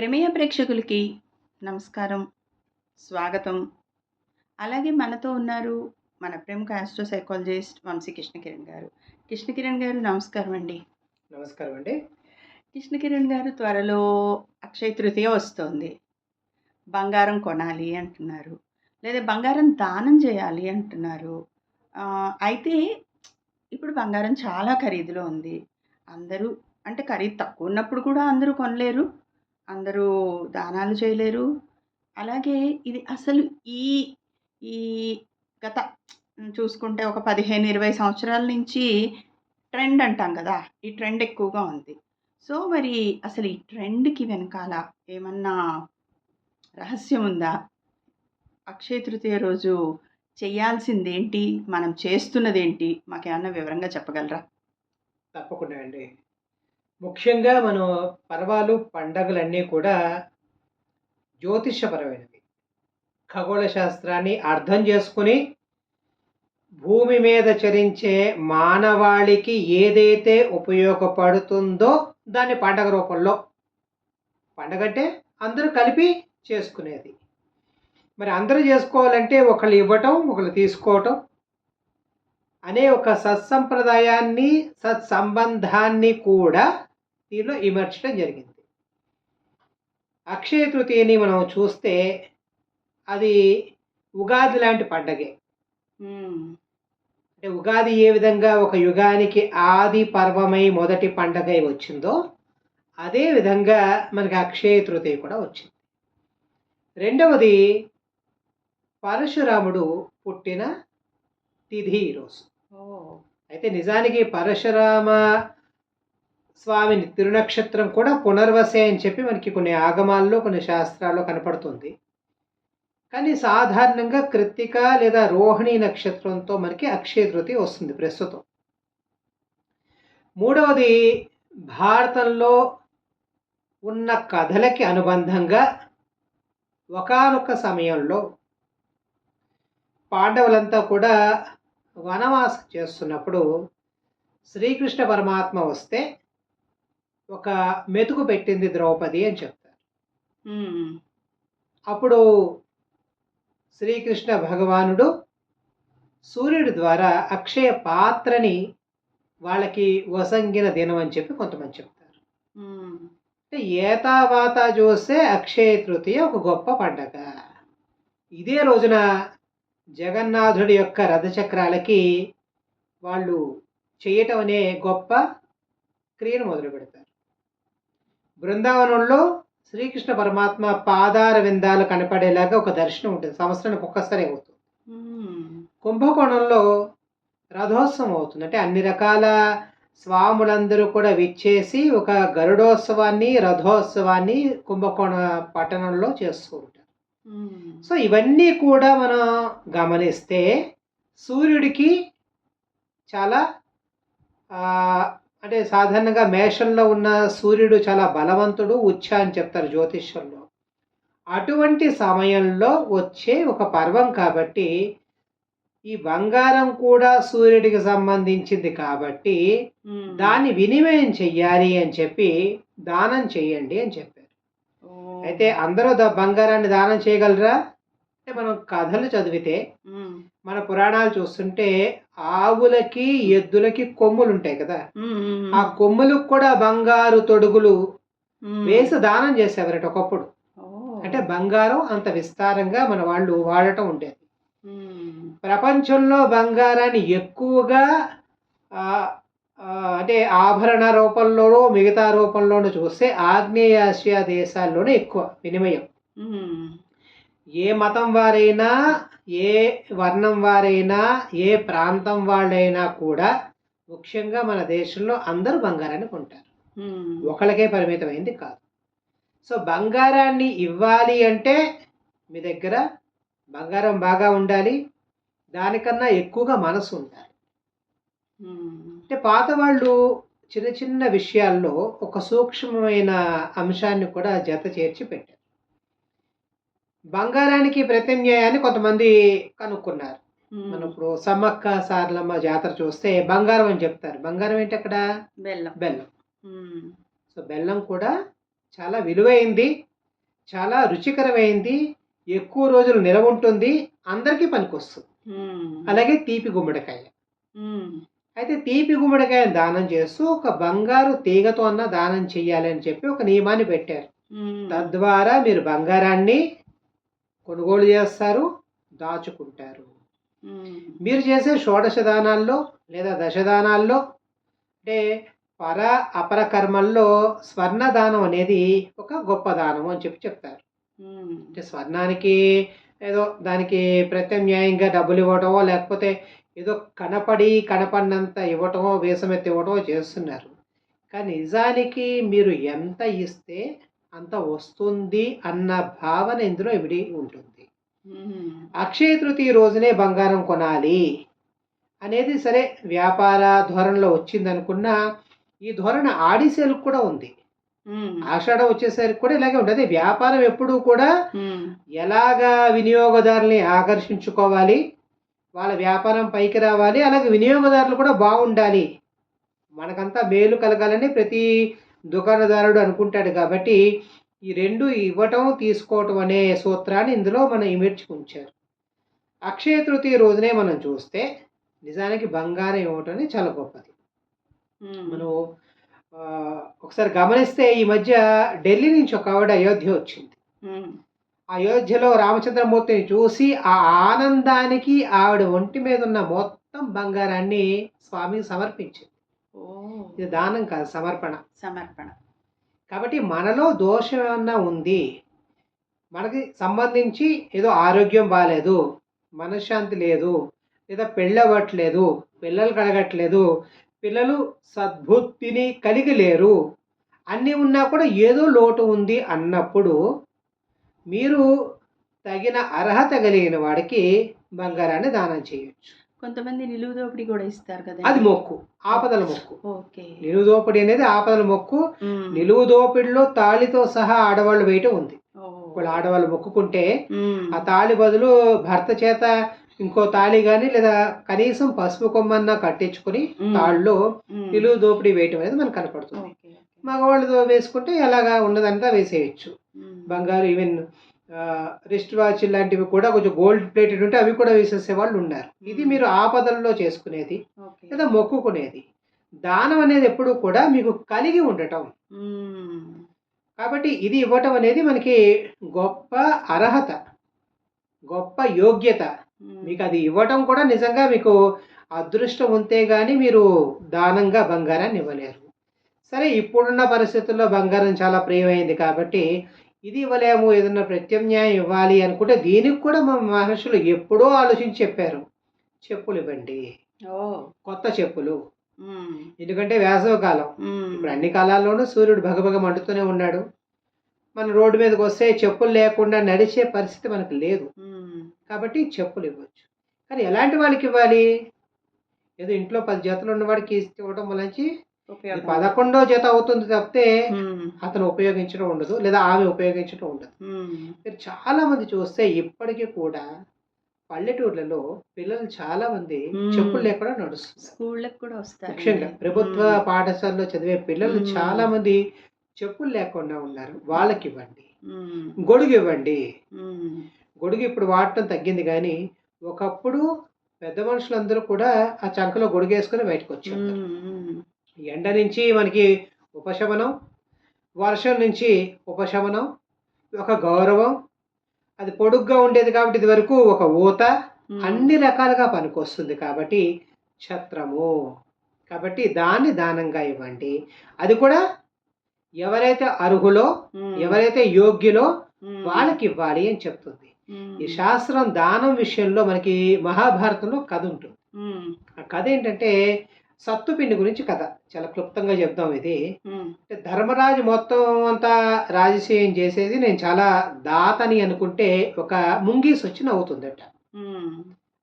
ప్రమేయ ప్రేక్షకులకి నమస్కారం స్వాగతం. అలాగే మనతో ఉన్నారు మన ప్రముఖ ఆస్ట్రో సైకాలజిస్ట్ వంశీ కృష్ణకిరణ్ గారు. కృష్ణకిరణ్ గారు నమస్కారం అండి. నమస్కారం అండి. కృష్ణకిరణ్ గారు త్వరలో అక్షయ తృతీయ వస్తోంది. బంగారం కొనాలి అంటున్నారు. లేదా బంగారం దానం చేయాలి అంటున్నారు. అయితే ఇప్పుడు బంగారం చాలా ఖరీదులో ఉంది. అందరూ అంటే ఖరీదు తక్కువ ఉన్నప్పుడు కూడా అందరూ కొనలేరు. అందరూ దానాలు చేయలేరు. అలాగే ఇది అసలు ఈ ఈ గత చూసుకుంటే ఒక పదిహేను ఇరవై సంవత్సరాల నుంచి ట్రెండ్ అంటాం కదా ఈ ట్రెండ్ ఎక్కువగా ఉంది. సో మరి అసలు ఈ ట్రెండ్కి వెనకాల ఏమన్నా రహస్యం ఉందా? అక్షయ తృతీయ రోజు చేయాల్సిందేంటి? మనం చేస్తున్నదేంటి? మాకేమన్నా వివరంగా చెప్పగలరా? తప్పకుండా అండి. ముఖ్యంగా మనం పర్వాలు పండగలన్నీ కూడా జ్యోతిషపరమైనవి ఖగోళ శాస్త్రాన్ని అర్థం చేసుకుని భూమి మీద చరించే మానవాళికి ఏదైతే ఉపయోగపడుతుందో దాన్ని పండగ రూపంలో పండగ అంటే అందరూ కలిపి చేసుకునేది. మరి అందరూ చేసుకోవాలంటే ఒకళ్ళు ఇవ్వటం ఒకళ్ళు తీసుకోవటం అనే ఒక సత్సంప్రదాయాన్ని సత్సంబంధాన్ని కూడా దీనిలో ఇమర్చడం జరిగింది. అక్షయ తృతీయని మనం చూస్తే అది ఉగాది లాంటి పండగే. అంటే ఉగాది ఏ విధంగా ఒక యుగానికి ఆది పర్వమై మొదటి పండగ వచ్చిందో అదే విధంగా మనకి అక్షయ తృతీయ కూడా వచ్చింది. రెండవది పరశురాముడు పుట్టిన తిథి ఈరోజు అయితే నిజానికి పరశురామ స్వామిని తిరునక్షత్రం కూడా పునర్వసే అని చెప్పి మనకి కొన్ని ఆగమాల్లో కొన్ని శాస్త్రాల్లో కనపడుతుంది. కానీ సాధారణంగా కృత్తిక లేదా రోహిణి నక్షత్రంతో మనకి అక్షయ తృతి వస్తుంది ప్రస్తుతం. మూడవది భారతంలో ఉన్న కథలకి అనుబంధంగా ఒకనొక సమయంలో పాండవులంతా కూడా వనవాసం చేస్తున్నప్పుడు శ్రీకృష్ణ పరమాత్మ వస్తే ఒక మెతుకు పెట్టింది ద్రౌపది అని చెప్తారు. అప్పుడు శ్రీకృష్ణ భగవానుడు సూర్యుడి ద్వారా అక్షయ పాత్రని వాళ్ళకి వసంగిన దినం అని చెప్పి కొంతమంది చెప్తారు. అంటే ఏతావాత చూస్తే అక్షయ తృతీయ ఒక గొప్ప పండగ ఇదే రోజున జగన్నాథుడి యొక్క రథచక్రాలకి వాళ్ళు చేయటం అనే గొప్ప క్రియను మొదలు పెడతారు బృందావనంలో శ్రీకృష్ణ పరమాత్మ పాదార విందాలు కనపడేలాగా ఒక దర్శనం ఉంటుంది సంవత్సరానికి ఒక్కసారి అవుతుంది మ్మ్. కుంభకోణంలో రథోత్సవం అవుతుంది అంటే అన్ని రకాల స్వాములందరూ కూడా విచ్చేసి ఒక గరుడోత్సవాన్ని రథోత్సవాన్ని కుంభకోణ పట్టణంలో చేస్తూ ఉంటారు మ్మ్. సో ఇవన్నీ కూడా మనం గమనిస్తే సూర్యుడికి చాలా అంటే సాధారణంగా మేషంలో ఉన్న సూర్యుడు చాలా బలవంతుడు ఉచ్చ అని చెప్తారు జ్యోతిష్యంలో అటువంటి సమయంలో వచ్చే ఒక పర్వం కాబట్టి ఈ బంగారం కూడా సూర్యుడికి సంబంధించింది కాబట్టి. దాన్ని వినిమయం చెయ్యాలి అని చెప్పి దానం చెయ్యండి అని చెప్పారు. అయితే అందరూ బంగారాన్ని దానం చేయగలరా అంటే మనం కథలు చదివితే. మన పురాణాలు చూస్తుంటే ఆవులకి ఎద్దులకి కొమ్ములు ఉంటాయి కదా. ఆ కొమ్ములకు కూడా బంగారు తొడుగులు. వేసి దానం చేసేవారట ఒకప్పుడు. అంటే బంగారం అంత విస్తారంగా మన వాళ్ళు వాడటం ఉండేది. ప్రపంచంలో బంగారాన్ని ఎక్కువగా అంటే ఆభరణ రూపంలోనూ మిగతా రూపంలోనూ చూస్తే ఆగ్నేయాసియా దేశాల్లోనే ఎక్కువ వినిమయం. ఏ మతం వారైనా ఏ వర్ణం వారైనా ఏ ప్రాంతం వాళ్ళైనా కూడా ముఖ్యంగా మన దేశంలో అందరూ బంగారాన్ని కొంటారు. ఒకళ్ళకే పరిమితమైంది కాదు. సో బంగారాన్ని ఇవ్వాలి అంటే మీ దగ్గర బంగారం బాగా ఉండాలి. దానికన్నా ఎక్కువగా మనసు ఉండాలి. అంటే పాత వాళ్ళు చిన్న చిన్న విషయాల్లో ఒక సూక్ష్మమైన అంశాన్ని కూడా జత చేర్చి పెట్టారు బంగారానికి ప్రత్యామ్నాయాన్ని కొంతమంది కనుక్కున్నారు. మనం ఇప్పుడు సమ్మక్క సారలమ్మ జాతర చూస్తే బంగారం అని చెప్తారు. బంగారం ఏంటి అక్కడ? బెల్లం. బెల్లం. సో బెల్లం కూడా చాలా విలువైంది చాలా రుచికరమైంది ఎక్కువ రోజులు నిలవ ఉంటుంది అందరికీ పనికొస్తుంది. అలాగే తీపి గుమ్మడికాయ. అయితే తీపి గుమ్మడికాయను దానం చేస్తూ ఒక బంగారు తీగతో అన్న దానం చెయ్యాలి అని చెప్పి ఒక నియమాన్ని పెట్టారు. తద్వారా మీరు బంగారాన్ని కొనుగోలు చేస్తారు దాచుకుంటారు. మీరు చేసే షోడశ దానాల్లో లేదా దశదానాల్లో అంటే పర అపర కర్మల్లో స్వర్ణ దానం అనేది ఒక గొప్ప దానం అని చెప్పి చెప్తారు. అంటే స్వర్ణానికి ఏదో దానికి ప్రత్యామ్నాయంగా డబ్బులు ఇవ్వటమో లేకపోతే ఏదో కనపడి కనపడినంత ఇవ్వటమో వేసమెత్తి ఇవ్వటమో చేస్తున్నారు కానీ నిజానికి మీరు ఎంత ఇస్తే అంత వస్తుంది అన్న భావన ఇందులో ఇవిడి ఉంటుంది. అక్షయ తృతీయ రోజునే బంగారం కొనాలి అనేది సరే వ్యాపార ధోరణిలో వచ్చింది అనుకున్నా ఈ ధోరణి ఆడిసేలకు కూడా ఉంది. ఆషాఢం వచ్చేసరికి కూడా ఇలాగే ఉంటుంది వ్యాపారం ఎప్పుడూ కూడా. ఎలాగా వినియోగదారుల్ని ఆకర్షించుకోవాలి వాళ్ళ వ్యాపారం పైకి రావాలి అలాగే వినియోగదారులు కూడా బాగుండాలి మనకంతా మేలు కలగాలని ప్రతి దుకాణదారుడు అనుకుంటాడు కాబట్టి ఈ రెండు ఇవ్వటం తీసుకోవటం అనే సూత్రాన్ని ఇందులో మనం ఇమిడ్చి ఉంచారు అక్షయ తృతీయ రోజునే మనం చూస్తే నిజానికి బంగారం ఇవ్వటం చాలా గొప్పది. మనం ఒకసారి గమనిస్తే ఈ మధ్య ఢిల్లీ నుంచి ఒక ఆవిడ అయోధ్య వచ్చింది. అయోధ్యలో రామచంద్రమూర్తిని చూసి ఆ ఆనందానికి ఆవిడ ఒంటి మీద ఉన్న మొత్తం బంగారాన్ని స్వామికి సమర్పించింది ఇది దానం కాదు సమర్పణ. సమర్పణ. కాబట్టి మనలో దోషం ఏమన్నా ఉంది మనకి సంబంధించి ఏదో ఆరోగ్యం బాగాలేదు మనశ్శాంతి లేదు లేదా పెళ్ళవట్లేదు పిల్లలు కలగట్లేదు పిల్లలు సద్బుద్ధిని కలిగి లేరు అన్నీ ఉన్నా కూడా ఏదో లోటు ఉంది అన్నప్పుడు మీరు తగిన అర్హత కలిగిన వాడికి బంగారాన్ని దానం చేయొచ్చు. కొంతమంది నిలువు దోపిడీ కూడా ఇస్తారు కదా అది మొక్కు ఆపదల మొక్కు ఓకే నిలువు దోపిడి అనేది ఆపదల మొక్కు. నిలువు దోపిడిలో తాళితో సహా ఆడవాళ్ళు వేయటం ఉంది. ఒకళ్ళు ఆడవాళ్ళు మొక్కుకుంటే. ఆ తాళి బదులు భర్త చేత ఇంకో తాళి కానీ లేదా కనీసం పసుపు కొమ్మన్నా కట్టించుకొని. తాళ్ళలో ఉమ్. నిలువు దోపిడీ వేయటం అనేది మనకు కనపడుతుంది. మగవాళ్ళు వేసుకుంటే ఎలాగా ఉన్నదంతా వేసేయచ్చు. బంగారు ఈవెన్ రిస్ట్ వాచ్ లాంటివి కూడా కొంచెం గోల్డ్ ప్లేటెడ్ ఉంటే అవి కూడా వేసేసే వాళ్ళు ఉన్నారు ఇది మీరు ఆపదల్లో చేసుకునేది. లేదా మొక్కుకునేది దానం అనేది ఎప్పుడు కూడా మీకు కలిగి ఉండటం. కాబట్టి ఇది ఇవ్వటం అనేది మనకి గొప్ప అర్హత గొప్ప యోగ్యత. మీకు అది ఇవ్వటం కూడా నిజంగా మీకు అదృష్టం ఉంటే కానీ మీరు దానంగా బంగారాన్ని ఇవ్వలేరు సరే ఇప్పుడున్న పరిస్థితుల్లో బంగారం చాలా ప్రియమైంది కాబట్టి ఇది ఇవ్వలేము ఏదన్నా ప్రత్యామ్నాయం ఇవ్వాలి అనుకుంటే దీనికి కూడా మా మహర్షులు ఎప్పుడో ఆలోచించి చెప్పారు. చెప్పులు ఇవ్వండి. ఓ. కొత్త చెప్పులు. ఎందుకంటే వేసవకాలం ఉమ్. ఇప్పుడు అన్ని కాలాల్లోనూ సూర్యుడు భగభగ మండుతూనే ఉన్నాడు. మన రోడ్డు మీదకి వస్తే చెప్పులు లేకుండా నడిచే పరిస్థితి మనకు లేదు. కాబట్టి చెప్పులు ఇవ్వచ్చు. కానీ ఎలాంటి వాళ్ళకి ఇవ్వాలి? ఏదో ఇంట్లో పది జతలు ఉన్నవాడికి ఇవ్వడం వలన ఉపయోగం. పదకొండో జత అవుతుంది తప్పితే. అతను ఉపయోగించడం ఉండదు లేదా ఆమె ఉపయోగించడం ఉండదు. మీరు చాలా మంది చూస్తే ఇప్పటికీ కూడా పల్లెటూర్లలో పిల్లలు చాలా మంది. చెప్పులు లేకుండా నడుస్తున్నారు స్కూళ్ళకి కూడా వస్తారు ముఖ్యంగా ప్రభుత్వ పాఠశాలలో చదివే పిల్లలు. చాలా మంది చెప్పులు లేకుండా ఉన్నారు వాళ్ళకి ఇవ్వండి. గొడుగు ఇవ్వండి. గొడుగు ఇప్పుడు వాడటం తగ్గింది కానీ ఒకప్పుడు పెద్ద మనుషులందరూ కూడా ఆ చంకలో గొడుగు వేసుకుని బయటకు వచ్చారు. ఎండ నుంచి మనకి ఉపశమనం వర్షం నుంచి ఉపశమనం ఒక గౌరవం అది పొడుగ్గా ఉండేది కాబట్టి ఇది వరకు ఒక ఊత. అన్ని రకాలుగా పనికొస్తుంది కాబట్టి ఛత్రము కాబట్టి దాన్ని దానంగా ఇవ్వండి అది కూడా ఎవరైతే అర్హులో. ఎవరైతే యోగ్యులో. వాళ్ళకి ఇవ్వాలి అని చెప్తుంది. ఈ శాస్త్రం దానం విషయంలో మనకి మహాభారతంలో కథ ఉంటుంది. ఆ కథ ఏంటంటే సత్తుపిండి గురించి కథ చాలా క్లుప్తంగా చెప్దాం ఇది. అంటే ధర్మరాజు మొత్తం అంతా రాజసీయం చేసేది నేను చాలా దాతని అనుకుంటే ఒక ముంగీస్ వచ్చి నవ్వుతుందట.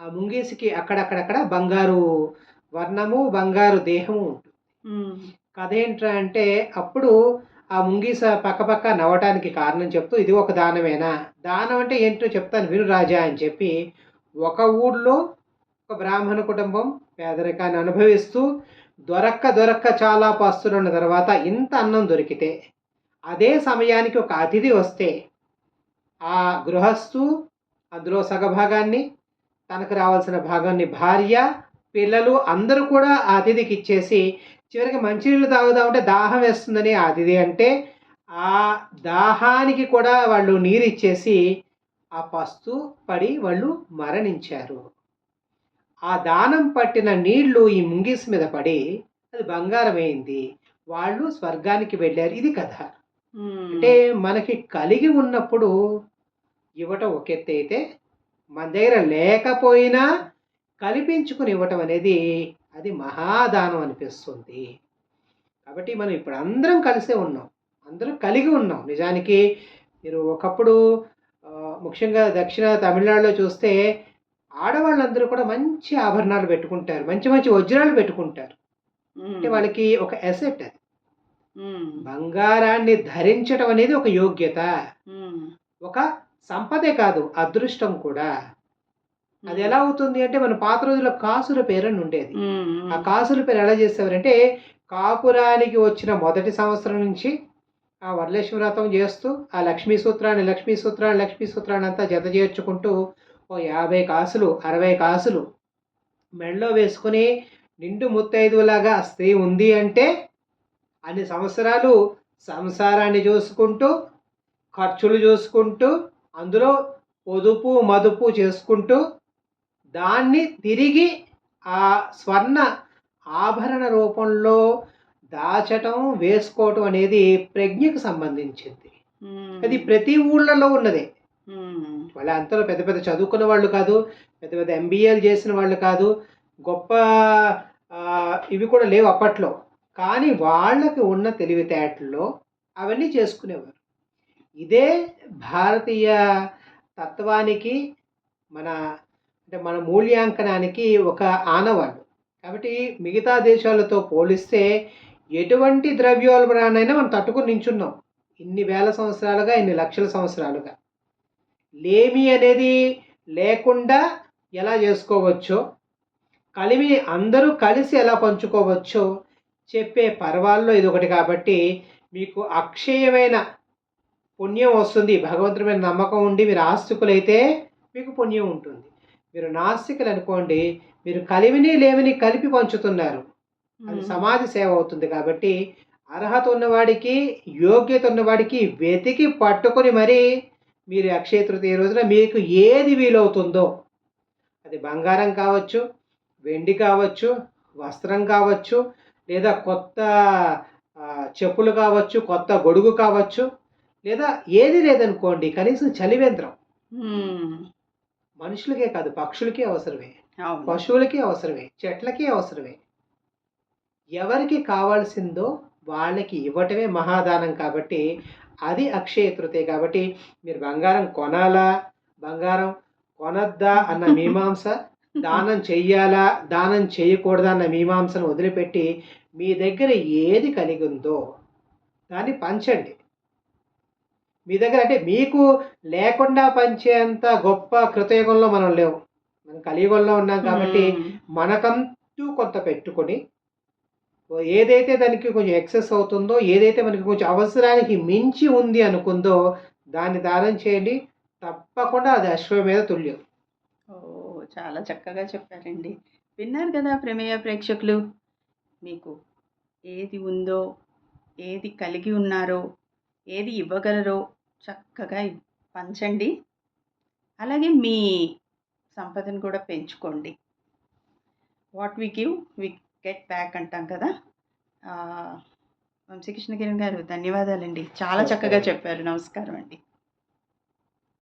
ఆ ముంగీసికి అక్కడక్కడక్కడ బంగారు వర్ణము బంగారు దేహము ఉంటుంది. కథ ఏంట్రా అంటే అప్పుడు ఆ ముంగీస పక్కపక్క నవ్వటానికి కారణం చెప్తూ ఇది ఒక దానమేనా దానం అంటే ఏంటో చెప్తాను విను రాజా అని చెప్పి ఒక ఊర్లో ఒక బ్రాహ్మణ కుటుంబం పేదరికాన్ని అనుభవిస్తూ దొరక్క దొరక్క చాలా పస్తులున్న తర్వాత ఇంత అన్నం దొరికితే అదే సమయానికి ఒక అతిథి వస్తే ఆ గృహస్థు అందులో సగభాగాన్ని తనకు రావాల్సిన భాగాన్ని భార్య పిల్లలు అందరూ కూడా ఆ అతిథికి ఇచ్చేసి చివరికి మంచినీళ్ళు తాగుదామంటే దాహం వేస్తుందని ఆ అతిథి అంటే ఆ దాహానికి కూడా వాళ్ళు నీరు ఇచ్చేసి ఆ పస్తు పడి వాళ్ళు మరణించారు. ఆ దానం పట్టిన నీళ్ళు ఈ ముంగిస్ మీద పడి అది బంగారమైంది. వాళ్ళు స్వర్గానికి వెళ్ళారు. ఇది కథ. అంటే మనకి కలిగి ఉన్నప్పుడు ఇవ్వటం ఒక ఎత్తు అయితే మన దగ్గర లేకపోయినా కల్పించుకుని ఇవ్వటం అనేది అది మహాదానం అనిపిస్తుంది. కాబట్టి మనం ఇప్పుడు అందరం కలిసే ఉన్నాం. అందరం కలిగి ఉన్నాం. నిజానికి మీరు ఒకప్పుడు ముఖ్యంగా దక్షిణ తమిళనాడులో చూస్తే ఆడవాళ్ళందరూ కూడా మంచి ఆభరణాలు పెట్టుకుంటారు మంచి మంచి వజ్రాలు పెట్టుకుంటారు. అంటే వాళ్ళకి ఒక అసెట్ అది. బంగారాన్ని ధరించడం అనేది ఒక యోగ్యత. ఒక సంపదే కాదు అదృష్టం కూడా అది ఎలా అవుతుంది అంటే మన పాత రోజుల్లో కాసుల పేరని ఉండేది. ఆ కాసుల పేరు ఎలా చేసేవారంటే కాపురానికి వచ్చిన మొదటి సంవత్సరం నుంచి ఆ వరలక్ష్మి వ్రతం చేస్తూ ఆ లక్ష్మీ సూత్రాన్ని లక్ష్మీ సూత్రాన్ని లక్ష్మీ సూత్రాన్ని అంతా జత చేర్చుకుంటూ ఓ యాభై కాసులు అరవై కాసులు మెడలో వేసుకుని నిండు ముత్తైదులాగా స్త్రీ ఉంది అంటే అన్ని సంవత్సరాలు సంసారాన్ని చూసుకుంటూ ఖర్చులు చూసుకుంటూ అందులో పొదుపు మదుపు చేసుకుంటూ దాన్ని తిరిగి ఆ స్వర్ణ ఆభరణ రూపంలో దాచటం వేసుకోవటం అనేది ప్రజ్ఞకు సంబంధించింది. అది ప్రతి ఊళ్ళలో ఉన్నదే. వాళ్ళ అంతలో పెద్ద పెద్ద చదువుకున్న వాళ్ళు కాదు పెద్ద పెద్ద ఎంబీఏలు చేసిన వాళ్ళు కాదు గొప్ప ఇవి కూడా లేవు అప్పట్లో. కానీ వాళ్ళకి ఉన్న తెలివితేటల్లో అవన్నీ చేసుకునేవారు. ఇదే భారతీయ తత్వానికి మన అంటే మన మూల్యాంకనానికి ఒక ఆనవాళ్ళు. కాబట్టి మిగతా దేశాలతో పోలిస్తే ఎటువంటి ద్రవ్యోల్బణాన్నైనా మనం తట్టుకుని నించున్నాం. ఇన్ని వేల సంవత్సరాలుగా ఇన్ని లక్షల సంవత్సరాలుగా. లేమి అనేది లేకుండా ఎలా చేసుకోవచ్చో కలిమిని అందరూ కలిసి ఎలా పంచుకోవచ్చో చెప్పే పర్వాల్లో ఇది ఒకటి కాబట్టి మీకు అక్షయమైన పుణ్యం వస్తుంది భగవంతుడి మీద నమ్మకం ఉండి మీరు ఆస్తికులైతే మీకు పుణ్యం ఉంటుంది మీరు నాస్తికులు అనుకోండి మీరు కలిమిని లేమిని కలిపి పంచుతున్నారు అది. సమాజ సేవ అవుతుంది కాబట్టి అర్హత ఉన్నవాడికి యోగ్యత ఉన్నవాడికి వెతికి పట్టుకొని మరీ మీరు అక్షయ తృతీయ రోజున మీకు ఏది వీలవుతుందో అది బంగారం కావచ్చు వెండి కావచ్చు వస్త్రం కావచ్చు లేదా కొత్త చెప్పులు కావచ్చు కొత్త గొడుగు కావచ్చు లేదా ఏది లేదనుకోండి కనీసం చలివేంద్రం. మనుషులకే కాదు పక్షులకి అవసరమే. పశువులకి అవసరమే చెట్లకి అవసరమే. ఎవరికి కావాల్సిందో వాళ్ళకి ఇవ్వటమే మహాదానం కాబట్టి అది అక్షయ తృతీయ కాబట్టి మీరు బంగారం కొనాలా? బంగారం కొనద్దా అన్న మీమాంస? దానం చెయ్యాలా? దానం చేయకూడదా అన్న మీమాంసను వదిలిపెట్టి మీ దగ్గర ఏది కలిగి ఉందో దాన్ని పంచండి. మీ దగ్గర అంటే మీకు లేకుండా పంచేంత గొప్ప కృతయుగంలో మనం లేవు. మనం కలియుగంలో ఉన్నాం కాబట్టి. మనకంటూ కొంత పెట్టుకొని ఏదైతే దానికి కొంచెం ఎక్సెస్ అవుతుందో ఏదైతే మనకి కొంచెం అవసరానికి మించి ఉంది అనుకుందో దాన్ని దానం చేయండి. తప్పకుండా అది అశ్వమేధ తుల్యం. ఓ చాలా చక్కగా చెప్పారండి. విన్నారు కదా ప్రమేయ ప్రేక్షకులు మీకు ఏది ఉందో ఏది కలిగి ఉన్నారో ఏది ఇవ్వగలరో చక్కగా పంచండి. అలాగే మీ సంపదను కూడా పెంచుకోండి. What we give we get back అంటాం కదా? వంశీకృష్ణ కిరణ్ గారు ధన్యవాదాలండి. చాలా చక్కగా. చెప్పారు. నమస్కారం అండి.